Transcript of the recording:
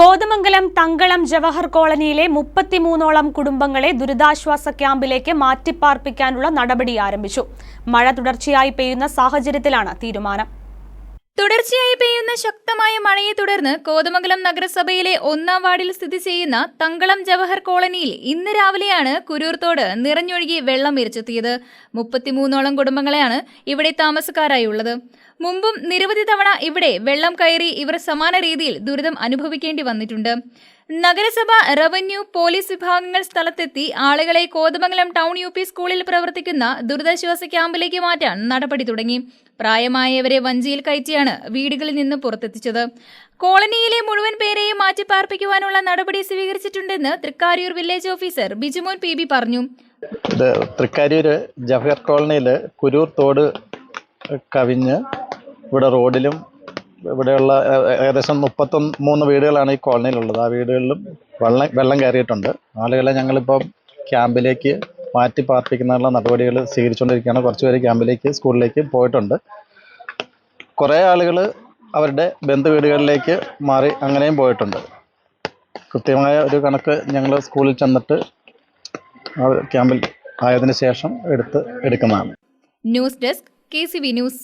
കോതമംഗലം തങ്കളം ജവഹർ കോളനിയിലെ മുപ്പത്തിമൂന്നോളം കുടുംബങ്ങളെ ദുരിതാശ്വാസ ക്യാമ്പിലേക്ക് മാറ്റിപ്പാർപ്പിക്കാനുള്ള നടപടി ആരംഭിച്ചു. മഴ തുടർച്ചയായി പെയ്യുന്ന സാഹചര്യത്തിലാണ് തീരുമാനം. തുടർച്ചയായി പെയ്യുന്ന ശക്തമായ മഴയെ തുടർന്ന് കോതമംഗലം നഗരസഭയിലെ ഒന്നാം വാർഡിൽ സ്ഥിതി ചെയ്യുന്ന തങ്കളം ജവഹർ കോളനിയിൽ ഇന്ന് രാവിലെയാണ് കുരൂർത്തോട് നിറഞ്ഞൊഴുകി വെള്ളം ഇരച്ചെത്തിയത് മുപ്പത്തിമൂന്നോളം കുടുംബങ്ങളെയാണ് ഇവിടെ താമസക്കാരായുള്ളത്. മുമ്പും നിരവധി തവണ ഇവിടെ വെള്ളം കയറി ഇവർ സമാന രീതിയിൽ ദുരിതം അനുഭവിക്കേണ്ടി വന്നിട്ടുണ്ട്. നഗരസഭ റവന്യൂ പോലീസ് വിഭാഗങ്ങൾ സ്ഥലത്തെത്തി ആളുകളെ കോതമംഗലം ടൗൺ യു പി സ്കൂളിൽ പ്രവർത്തിക്കുന്ന ദുരിതാശ്വാസ ക്യാമ്പിലേക്ക് മാറ്റാൻ നടപടി തുടങ്ങി. പ്രായമായവരെ വഞ്ചിയിൽ കയറ്റിയാണ് വീടുകളിൽ നിന്ന് പുറത്തെത്തിച്ചത്. കോളനിയിലെ മുഴുവൻ പേരെയും മാറ്റിപ്പാർപ്പിക്കുവാനുള്ള നടപടി സ്വീകരിച്ചിട്ടുണ്ടെന്ന് Thrikkaroor village officer Bijumon P B പറഞ്ഞു. തൃക്കാരൂർ ജവഹർ കോളനിയിൽ കുരൂർ തോട് കവിഞ്ഞ് ഇവിടെ റോഡിലും ഇവിടെയുള്ള ഏകദേശം മുപ്പത്തൊന്ന് മൂന്ന് വീടുകളാണ് ഈ കോളനിയിലുള്ളത്. ആ വീടുകളിലും വെള്ളം വെള്ളം കയറിയിട്ടുണ്ട്. ആളുകളെ ഞങ്ങളിപ്പം ക്യാമ്പിലേക്ക് മാറ്റി പാർപ്പിക്കുന്നതിനുള്ള നടപടികൾ സ്വീകരിച്ചുകൊണ്ടിരിക്കുകയാണ്. കുറച്ച് പേര് ക്യാമ്പിലേക്ക് സ്കൂളിലേക്ക് പോയിട്ടുണ്ട്. കുറേ ആളുകൾ അവരുടെ ബന്ധു വീടുകളിലേക്ക് മാറി അങ്ങനെയും പോയിട്ടുണ്ട്. കൃത്യമായ ഒരു കണക്ക് ഞങ്ങൾ സ്കൂളിൽ ചെന്നിട്ട് ക്യാമ്പിൽ ആയതിനു ശേഷം എടുത്ത് എടുക്കുന്നതാണ്. News desk K C V news.